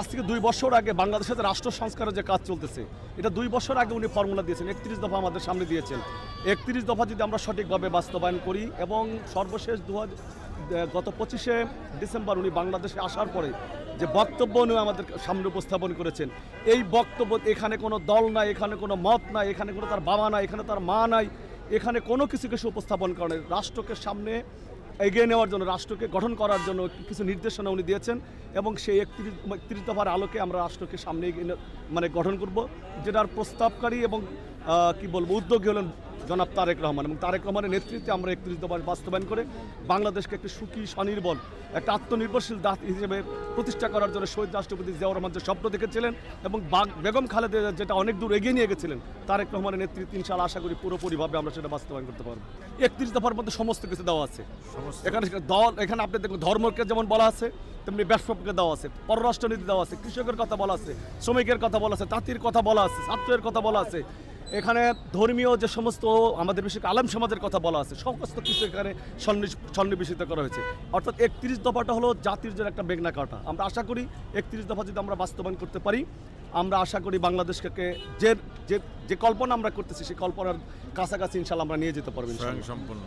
আজ থেকে দুই বছর আগে বাংলাদেশের রাষ্ট্র সংস্কারের যে কাজ চলতেছে, এটা দুই বছর আগে উনি ফর্মুলা দিয়েছেন। একত্রিশ দফা আমাদের সামনে দিয়েছেন। একত্রিশ দফা যদি আমরা সঠিকভাবে বাস্তবায়ন করি এবং সর্বশেষ দু হাজার গত পঁচিশে ডিসেম্বর উনি বাংলাদেশে আসার পরে যে বক্তব্য উনি আমাদের সামনে উপস্থাপন করেছেন, এই বক্তব্য এখানে কোনো দল নাই, এখানে কোনো মত নাই, এখানে কোনো তার বাবা নাই, এখানে তার মা নাই, এখানে কোনো কিছু কিছু উপস্থাপন করে রাষ্ট্রকে সামনে এগিয়ে নেওয়ার জন্য, রাষ্ট্রকে গঠন করার জন্য কিছু নির্দেশনা উনি দিয়েছেন এবং সেই একত্রিশ একত্রিশ দফার আলোকে আমরা রাষ্ট্রকে সামনে মানে গঠন করব, যেটার প্রস্তাবকারী এবং কি বলব, উদ্যোগী হলেন জনাব তারেক রহমান এবং তারেক রহমানের নেতৃত্বে আমরা একত্রিশ দফা বাস্তবায়ন করে বাংলাদেশকে একটি সুখী স্বনির্ভর একটা আত্মনির্ভরশীল দাঁত হিসেবে প্রতিষ্ঠা করার জন্য শহীদ রাষ্ট্রপতি জিয়াউর রহমান যে স্বপ্ন দেখেছিলেন এবং বেগম খালেদা যেটা অনেক দূর এগিয়ে নিয়ে গেছিলেন তারেক রহমানের নেতৃত্বে ইনশাআল্লাহ আশা করি পুরোপুরিভাবে আমরা সেটা বাস্তবায়ন করতে পারব। একত্রিশ দফার মধ্যে সমস্ত কিছু দেওয়া আছে। এখানে দল এখানে আপনি দেখুন ধর্মকে যেমন বলা আছে তেমনি ব্যবসাকে দেওয়া আছে পররাষ্ট্রনীতি দেওয়া আছে কৃষকের কথা বলা আছে শ্রমিকের কথা বলা আছে তাঁতির কথা বলা আছে ছাত্রের কথা বলা আছে এখানে ধর্মীয় যে সমস্ত আমাদের করে আলেম সমাজের কথা বলা আছে, সমস্ত কিছু এখানে সন্নিবেশিত করা হয়েছে। অর্থাৎ একত্রিশ দফাটা হলো জাতির জন্য একটা বেগনা কাটা। আমরা আশা করি একত্রিশ দফা যদি আমরা বাস্তবায়ন করতে পারি, আমরা আশা করি বাংলাদেশকে যে যে যে কল্পনা আমরা করতেছি সেই কল্পনার কাছাকাছি ইনশাল্লাহ আমরা নিয়ে যেতে পারব সম্পূর্ণ